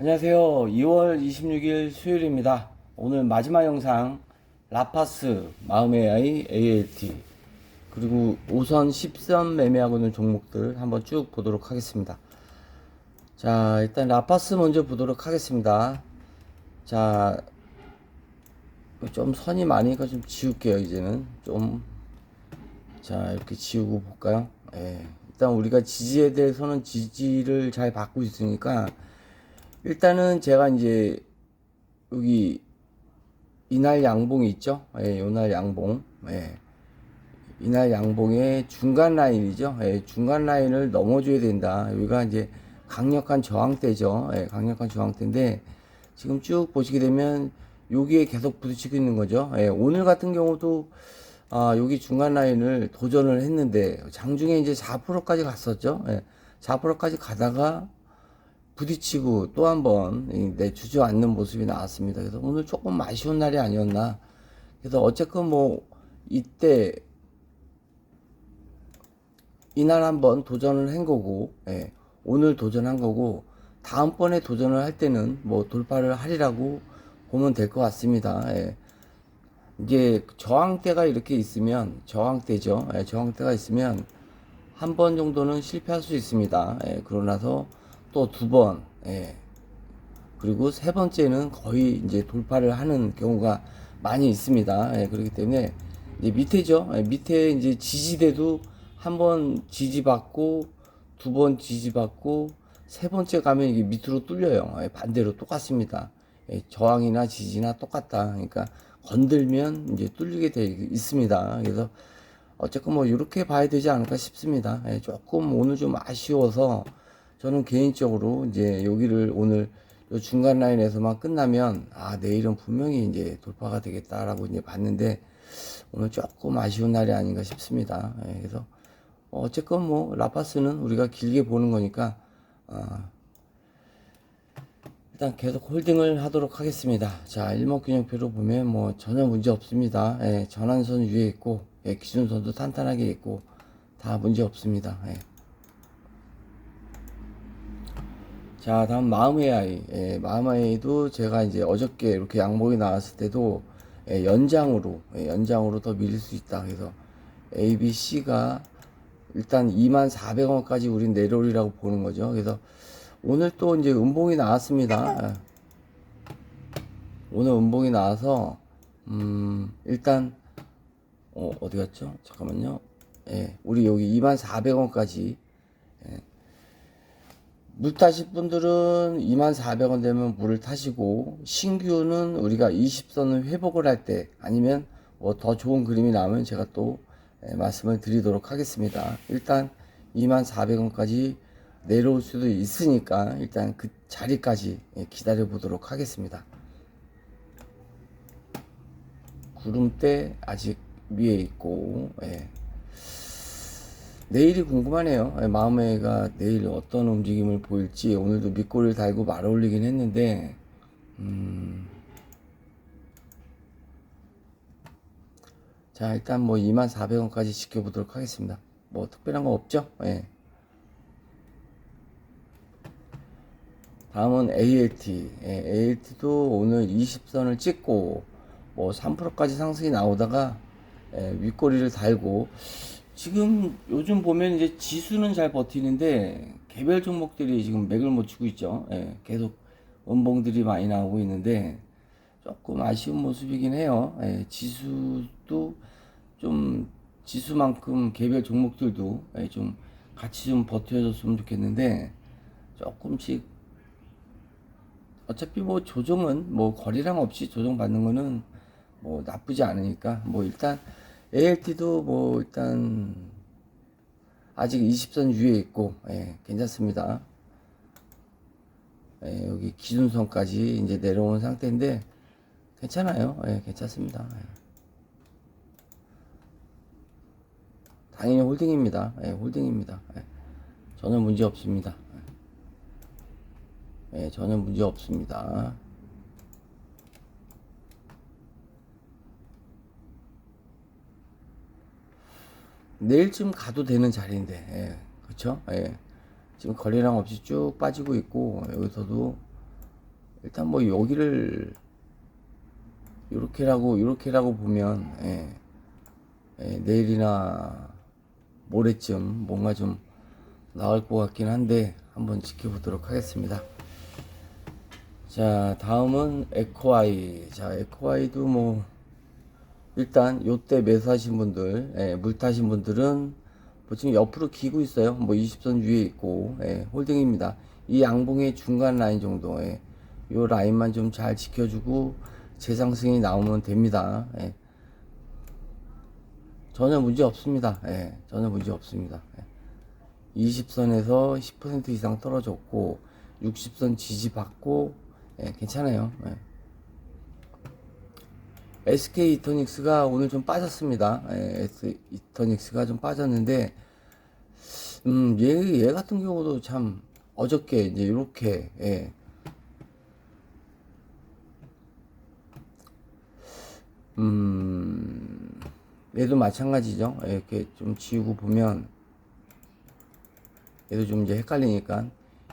안녕하세요. 2월 26일 수요일입니다. 오늘 마지막 영상 라파스 마음의 아이 ALT 그리고 5선 10선 매매하고 있는 종목들 한번 쭉 보도록 하겠습니다. 자, 일단 라파스 먼저 보도록 하겠습니다. 자, 좀 선이 많으니까 좀 지울게요, 이제는. 좀. 자, 이렇게 지우고 볼까요? 예. 일단 우리가 지지에 대해서는 지지를 잘 받고 있으니까 일단은 제가 이제 여기 이날 양봉이 있죠? 예, 요날 양봉. 예. 이날 양봉의 중간 라인이죠. 예, 중간 라인을 넘어줘야 된다. 여기가 이제 강력한 저항대죠. 예, 강력한 저항대인데 지금 쭉 보시게 되면 여기에 계속 부딪히고 있는 거죠. 예, 오늘 같은 경우도 아, 여기 중간 라인을 도전을 했는데 장중에 이제 4%까지 갔었죠. 예, 4%까지 가다가 부딪히고 또 한 번 내 주저앉는 모습이 나왔습니다. 그래서 오늘 조금 아쉬운 날이 아니었나. 그래서 어쨌건 뭐 이때 이날 한번 도전을 한 거고, 예, 오늘 도전한 거고, 다음번에 도전을 할 때는 뭐 돌파를 하리라고 보면 될 것 같습니다. 예. 이게 저항대가 이렇게 있으면 저항대죠. 예, 저항대가 있으면 한 번 정도는 실패할 수 있습니다. 예, 그러나서 또 두 번, 예, 그리고 세 번째는 거의 이제 돌파를 하는 경우가 많이 있습니다. 예, 그렇기 때문에 이제 밑에죠. 예, 밑에 이제 지지대도 한 번 지지받고 두 번 지지받고 세 번째 가면 이게 밑으로 뚫려요. 예, 반대로 똑같습니다. 예, 저항이나 지지나 똑같다. 그러니까 건들면 이제 뚫리게 돼 있습니다. 그래서 어쨌건 뭐 이렇게 봐야 되지 않을까 싶습니다. 예, 조금 오늘 좀 아쉬워서 저는 개인적으로 이제 여기를 오늘 요 중간 라인에서만 끝나면 아 내일은 분명히 이제 돌파가 되겠다라고 이제 봤는데 오늘 조금 아쉬운 날이 아닌가 싶습니다. 예, 그래서 어쨌건 뭐 라파스는 우리가 길게 보는 거니까 아, 일단 계속 홀딩을 하도록 하겠습니다. 자, 일목균형표로 보면 뭐 전혀 문제 없습니다. 예, 전환선 위에 있고, 예, 기준선도 탄탄하게 있고, 다 문제 없습니다. 예. 자, 다음 마음의 아이. 예, 마음의 아이도 제가 이제 어저께 이렇게 양봉이 나왔을 때도 예, 연장으로, 예, 연장으로 더 밀릴 수 있다. 그래서 A, B, C가 일단 24,400원까지 우린 내려오리라고 보는 거죠. 그래서 오늘 또 이제 음봉이 나왔습니다. 예. 오늘 음봉이 나와서 음, 일단 어, 어디 갔죠? 잠깐만요. 예, 우리 여기 24,400원까지 예. 물 타실 분들은 2,400원 되면 물을 타시고 신규는 우리가 20선을 회복을 할 때 아니면 뭐 더 좋은 그림이 나오면 제가 또 예, 말씀을 드리도록 하겠습니다. 일단 24,400원까지 내려올 수도 있으니까 일단 그 자리까지 예, 기다려 보도록 하겠습니다. 구름대 아직 위에 있고 예. 내일이 궁금하네요. 예, 마음에가 내일 어떤 움직임을 보일지 오늘도 밑골을 달고 말 올리긴 했는데 음... 자 일단 뭐 24,400원까지 지켜보도록 하겠습니다. 뭐 특별한 거 없죠? 예. 다음은 ALT. 예, ALT도 오늘 20선을 찍고 뭐 3%까지 상승이 나오다가 예, 윗꼬리를 달고 지금 요즘 보면 이제 지수는 잘 버티는데 개별 종목들이 지금 맥을 못 추고 있죠. 예, 계속 음봉들이 많이 나오고 있는데 조금 아쉬운 모습이긴 해요. 예, 지수도 좀 지수만큼 개별 종목들도 예, 좀 같이 좀 버텨줬으면 좋겠는데 조금씩 어차피 뭐 조정은 뭐 거리랑 없이 조정 받는 거는 뭐 나쁘지 않으니까 뭐 일단 ALT도 뭐 일단 아직 20선 위에 있고 예, 괜찮습니다. 예, 여기 기준선까지 이제 내려온 상태인데 괜찮아요. 예, 괜찮습니다. 예. 당연히 홀딩입니다. 예, 홀딩입니다. 예. 전혀 문제 없습니다. 예, 전혀 문제 없습니다. 내일쯤 가도 되는 자리인데, 예, 그쵸? 예. 지금 거래량 없이 쭉 빠지고 있고, 여기서도 일단 뭐 여기를 요렇게라고 요렇게라고 보면 예, 예, 내일이나 모레쯤 뭔가 좀 나올 것 같긴 한데 한번 지켜보도록 하겠습니다. 자 다음은 에코아이 자 에코아이도 뭐 일단 요때 매수하신 분들 예, 물 타신 분들은 뭐 지금 옆으로 기고 있어요 뭐 20선 위에 있고 예, 홀딩입니다 이 양봉의 중간 라인 정도에 요 라인만 좀 잘 지켜주고 재상승이 나오면 됩니다 예. 전혀 문제 없습니다 예, 전혀 문제 없습니다 예. 20선에서 10% 이상 떨어졌고 60선 지지받고 예, 괜찮아요 예. SK 이터닉스가 오늘 좀 빠졌습니다. 예, 이터닉스가 좀 빠졌는데, 음, 얘, 얘 같은 경우도 참 어저께 이제 이렇게, 예. 음, 얘도 마찬가지죠. 예, 이렇게 좀 지우고 보면, 얘도 좀 이제 헷갈리니까,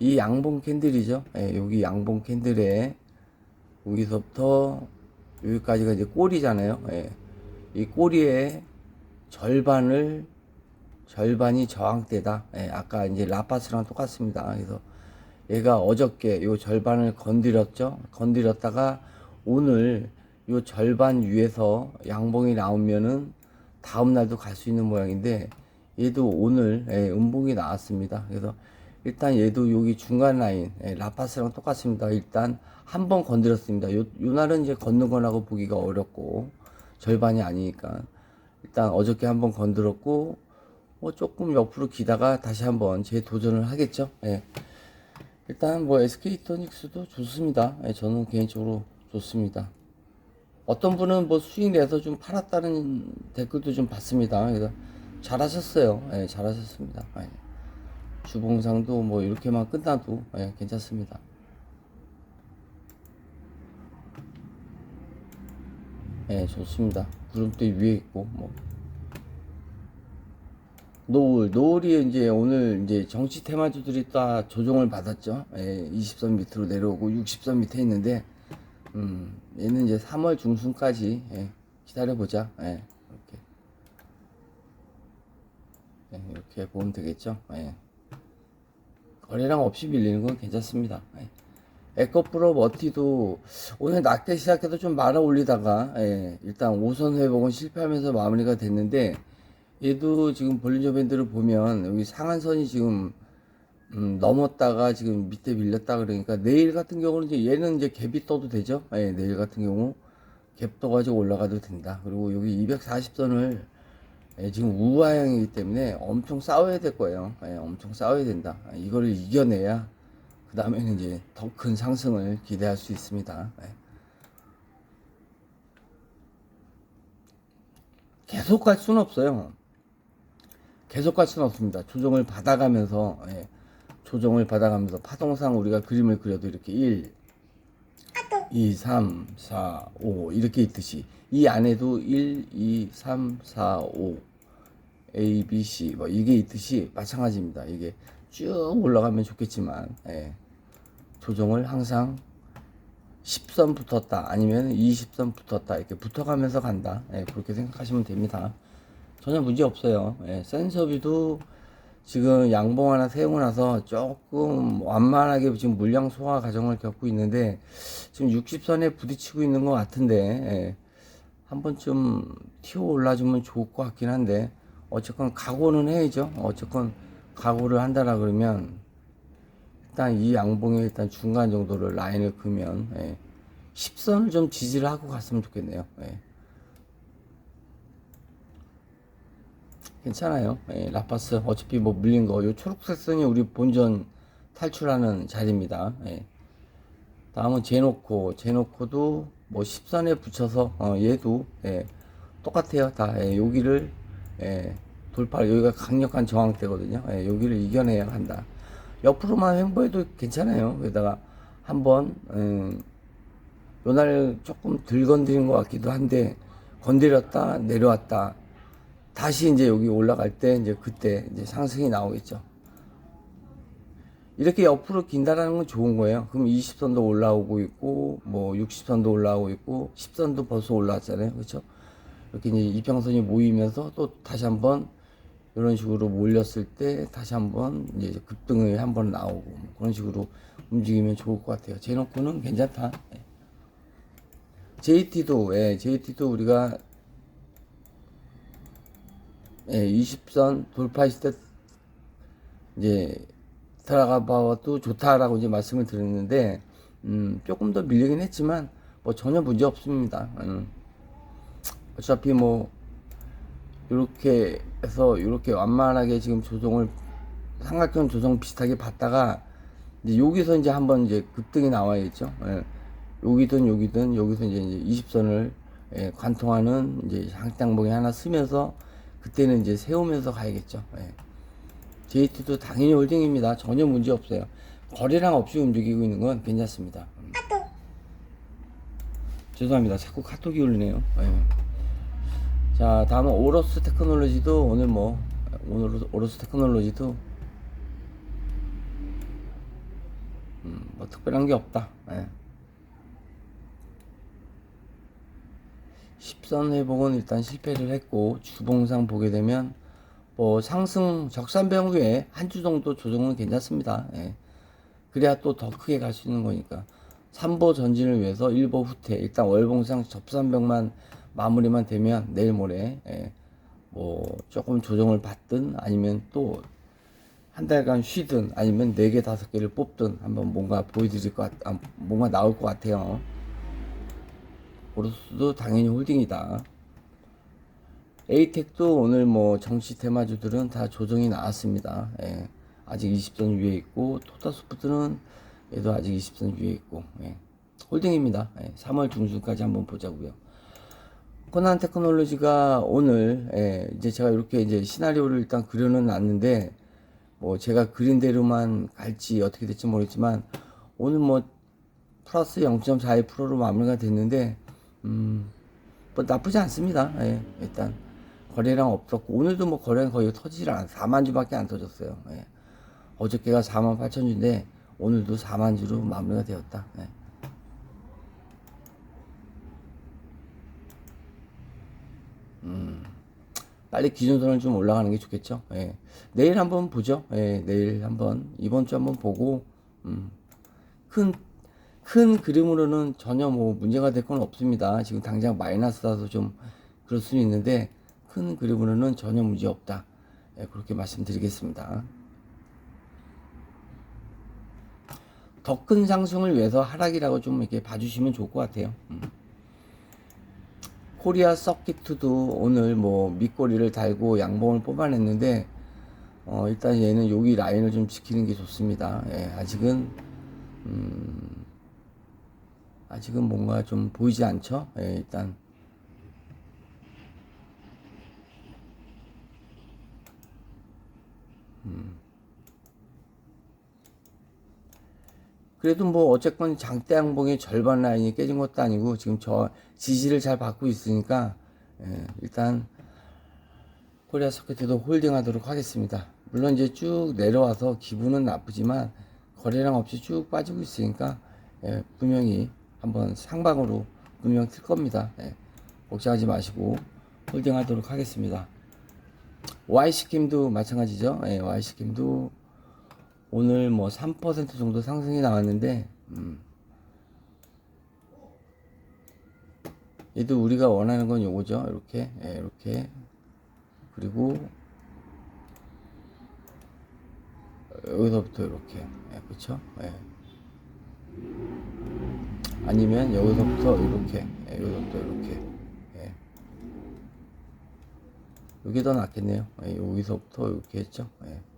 이 양봉 캔들이죠. 예, 여기 양봉 캔들에, 여기서부터 여기까지가 이제 꼬리잖아요. 예. 이 꼬리의 절반을 절반이 저항대다. 예, 아까 이제 라파스랑 똑같습니다. 그래서 얘가 어저께 요 절반을 건드렸죠. 건드렸다가 오늘 요 절반 위에서 양봉이 나오면은 다음 날도 갈 수 있는 모양인데 얘도 오늘 예, 음봉이 나왔습니다. 그래서 일단 얘도 여기 중간 라인 예, 라파스랑 똑같습니다. 일단 한 번 건드렸습니다. 요, 요 날은 이제 걷는 거라고 보기가 어렵고 절반이 아니니까 일단 어저께 한 번 건드렸고 뭐 조금 옆으로 기다가 다시 한번 재도전을 하겠죠. 예. 일단 뭐 SK 토닉스도 좋습니다. 예, 저는 개인적으로 좋습니다. 어떤 분은 뭐 수익 내서 좀 팔았다는 댓글도 좀 봤습니다. 그래서 잘하셨어요. 예, 잘하셨습니다. 예. 주봉상도 뭐 이렇게만 끝나도 예, 괜찮습니다. 예, 좋습니다. 구름대 위에 있고 뭐 노을 노을이 이제 오늘 이제 정치 테마주들이 다 조정을 받았죠. 예, 20선 밑으로 내려오고 60선 밑에 있는데 음, 얘는 이제 3월 중순까지 예, 기다려 보자. 예, 이렇게 예, 이렇게 보면 되겠죠. 예. 거래량 없이 밀리는 건 괜찮습니다. 예. 에코프로 머티도 오늘 낮게 시작해도 좀 말아 올리다가 예, 일단 5선 회복은 실패하면서 마무리가 됐는데 얘도 지금 볼린저 밴드를 보면 여기 상한선이 지금 음, 넘었다가 지금 밑에 밀렸다 그러니까 내일 같은 경우는 이제 얘는 이제 갭이 떠도 되죠. 예, 내일 같은 경우 갭 떠가지고 올라가도 된다. 그리고 여기 240선을 예, 지금 우하향이기 때문에 엄청 싸워야 될 거예요. 예, 엄청 싸워야 된다. 예, 이거를 이겨내야 그 다음에는 이제 더 큰 상승을 기대할 수 있습니다. 예. 계속 갈 수는 없어요. 계속 갈 수는 없습니다. 조정을 받아가면서 예, 조정을 받아가면서 파동상 우리가 그림을 그려도 이렇게 1, 2, 3, 4, 5 이렇게 있듯이 이 안에도 1, 2, 3, 4, 5 A, B, C 뭐 이게 있듯이 마찬가지입니다. 이게 쭉 올라가면 좋겠지만 예, 조정을 항상 10선 붙었다 아니면 20선 붙었다 이렇게 붙어가면서 간다 예, 그렇게 생각하시면 됩니다. 전혀 문제 없어요. 예, 센서비도 지금 양봉 하나 세우고 나서 조금 완만하게 지금 물량 소화 과정을 겪고 있는데 지금 60선에 부딪히고 있는 것 같은데 예, 한 번쯤 튀어 올라주면 좋을 것 같긴 한데 어쨌건 각오는 해야죠. 어쨌건 각오를 한다라 그러면 일단 이 양봉의 일단 중간 정도를 라인을 그으면 예, 10선을 좀 지지를 하고 갔으면 좋겠네요. 예. 괜찮아요. 예, 라파스 어차피 뭐 물린 거, 요 초록색 선이 우리 본전 탈출하는 자리입니다. 예. 다음은 제노코, 제노코도 뭐 10선에 붙여서 어, 얘도 예, 똑같아요. 다 예, 여기를 예, 돌파, 여기가 강력한 저항대거든요. 예, 여기를 이겨내야 한다. 옆으로만 횡보해도 괜찮아요. 여기다가 한번 음, 요날 조금 덜 건드린 것 같기도 한데 건드렸다 내려왔다 다시 이제 여기 올라갈 때 이제 그때 이제 상승이 나오겠죠. 이렇게 옆으로 긴다라는 건 좋은 거예요. 그럼 20선도 올라오고 있고, 뭐 60선도 올라오고 있고, 10선도 벌써 올라왔잖아요. 그렇죠? 이렇게 이제 이평선이 모이면서 또 다시 한번 이런 식으로 몰렸을 때 다시 한번 이제 급등이 한번 나오고 뭐 그런 식으로 움직이면 좋을 것 같아요. 제놓고는 괜찮다. 예. JT도 예, JT도 우리가 예, 20선 돌파했을 때 이제 들어가 봐도 좋다라고 이제 말씀을 드렸는데 음, 조금 더 밀리긴 했지만 뭐 전혀 문제 없습니다. 음. 어차피 뭐 이렇게 해서 이렇게 완만하게 지금 조정을 삼각형 조정 비슷하게 받다가 이제 여기서 이제 한번 이제 급등이 나와야겠죠. 예. 여기든 여기든 여기서 이제, 이제 20선을 예, 관통하는 이제 상장봉이 하나 쓰면서 그때는 이제 세우면서 가야겠죠. 예. JT도 당연히 홀딩입니다. 전혀 문제 없어요. 거래량 없이 움직이고 있는 건 괜찮습니다. 음. 죄송합니다. 자꾸 카톡이 울리네요. 예. 자, 다음은 오로스 테크놀로지도 오늘 뭐 오늘 오로스 테크놀로지도 음, 뭐 특별한 게 없다. 예. 10선 회복은 일단 실패를 했고 주봉상 보게 되면 뭐 상승 적산병 후에 한 주 정도 조정은 괜찮습니다. 예. 그래야 또 더 크게 갈 수 있는 거니까 3보 전진을 위해서 1보 후퇴 일단 월봉상 접산병만 마무리만 되면 내일 모레 예. 뭐 조금 조정을 받든 아니면 또 한 달간 쉬든 아니면 네 개 다섯 개를 뽑든 한번 뭔가 보여드릴 것 같, 아, 뭔가 나올 것 같아요. 오로스도 당연히 홀딩이다. 에이텍도 오늘 뭐 정치 테마주들은 다 조정이 나왔습니다. 예. 아직 20선 위에 있고 토타소프트는 얘도 아직 20선 위에 있고 예. 홀딩입니다. 예. 3월 중순까지 한번 보자고요. 코난 테크놀로지가 오늘 예, 이제 제가 이렇게 이제 시나리오를 일단 그려는 놨는데 뭐 제가 그린 대로만 갈지 어떻게 될지 모르겠지만 오늘 뭐 플러스 0.42%로 마무리가 됐는데 음, 뭐 나쁘지 않습니다. 예, 일단 거래량 없었고 오늘도 뭐 거래량 거의 터지질 않아 4만 주밖에 안 터졌어요. 예. 어저께가 4만 8천 주인데 오늘도 4만 주로 마무리가 되었다. 예. 음, 빨리 기준선을 좀 올라가는 게 좋겠죠. 예. 내일 한번 보죠. 예, 내일 한번 이번 주 한번 보고 음, 큰, 큰 그림으로는 전혀 뭐 문제가 될 건 없습니다. 지금 당장 마이너스라서 좀 그럴 수는 있는데 큰 그림으로는 전혀 문제 없다. 예, 그렇게 말씀드리겠습니다. 더 큰 상승을 위해서 하락이라고 좀 이렇게 봐주시면 좋을 것 같아요. 음. 코리아 서킷도 오늘 뭐 밑꼬리를 달고 양봉을 뽑아냈는데 어 일단 얘는 여기 라인을 좀 지키는 게 좋습니다. 예, 아직은 음 아직은 뭔가 좀 보이지 않죠? 예, 일단 음. 그래도 뭐 어쨌건 장대 양봉의 절반 라인이 깨진 것도 아니고 지금 저 지지를 잘 받고 있으니까 예, 일단 코리아 서킷도 홀딩하도록 하겠습니다. 물론 이제 쭉 내려와서 기분은 나쁘지만 거래량 없이 쭉 빠지고 있으니까 예, 분명히 한번 상방으로 분명 틀 겁니다. 예, 걱정하지 마시고 홀딩하도록 하겠습니다. Y스킴도 마찬가지죠. 예, Y스킴도 오늘 뭐 3% 정도 상승이 나왔는데 음. 얘도 우리가 원하는 건 요거죠. 이렇게 예, 이렇게 그리고 여기서부터 이렇게 예, 그렇죠? 예. 아니면 여기서부터 이렇게 예, 여기서부터 이렇게 예. 이게 더 낫겠네요. 예, 여기서부터 이렇게 했죠. 예.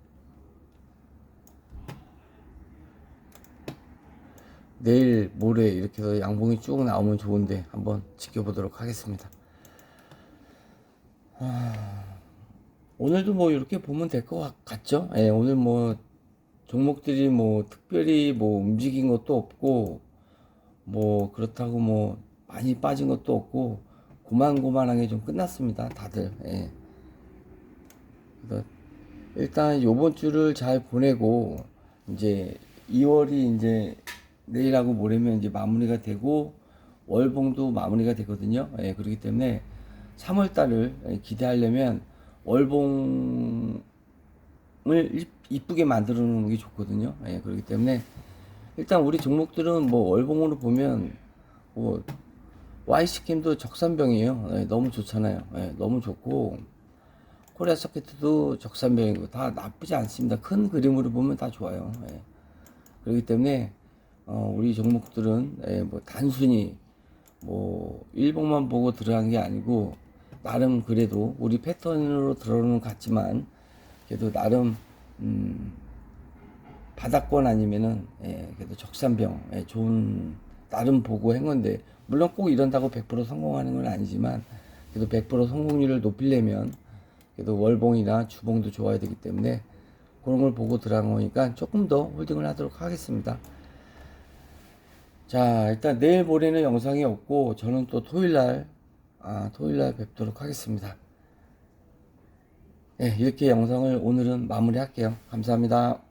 내일 모레 이렇게 해서 양봉이 쭉 나오면 좋은데 한번 지켜보도록 하겠습니다. 아, 오늘도 뭐 이렇게 보면 될 것 같죠? 예, 오늘 뭐 종목들이 뭐 특별히 뭐 움직인 것도 없고 뭐 그렇다고 뭐 많이 빠진 것도 없고 고만고만하게 좀 끝났습니다. 다들. 예. 일단 요번 주를 잘 보내고 이제 2월이 이제 내일하고 모레면 이제 마무리가 되고 월봉도 마무리가 되거든요. 예, 그렇기 때문에 3월 달을 예, 기대하려면 월봉을 이- 이쁘게 만들어 놓는 게 좋거든요. 예, 그렇기 때문에 일단 우리 종목들은 뭐 월봉으로 보면 뭐 Y스킴도 적산병이에요. 예, 너무 좋잖아요. 예, 너무 좋고 코리아 서킷도 적산병이고 다 나쁘지 않습니다. 큰 그림으로 보면 다 좋아요. 예. 그렇기 때문에 어, 우리 종목들은 예, 뭐 단순히 뭐 일봉만 보고 들어간 게 아니고 나름 그래도 우리 패턴으로 들어오는 것 같지만 그래도 나름 음, 바닥권 아니면은 예, 그래도 적산병 예, 좋은 나름 보고 한 건데 물론 꼭 이런다고 100% 성공하는 건 아니지만 그래도 100% 성공률을 높이려면 그래도 월봉이나 주봉도 좋아야 되기 때문에 그런 걸 보고 들어간 거니까 조금 더 홀딩을 하도록 하겠습니다. 자, 일단 내일 모레는 영상이 없고 저는 또 토요일 날 아, 토요일 날 뵙도록 하겠습니다. 예, 이렇게 영상을 오늘은 마무리할게요. 감사합니다.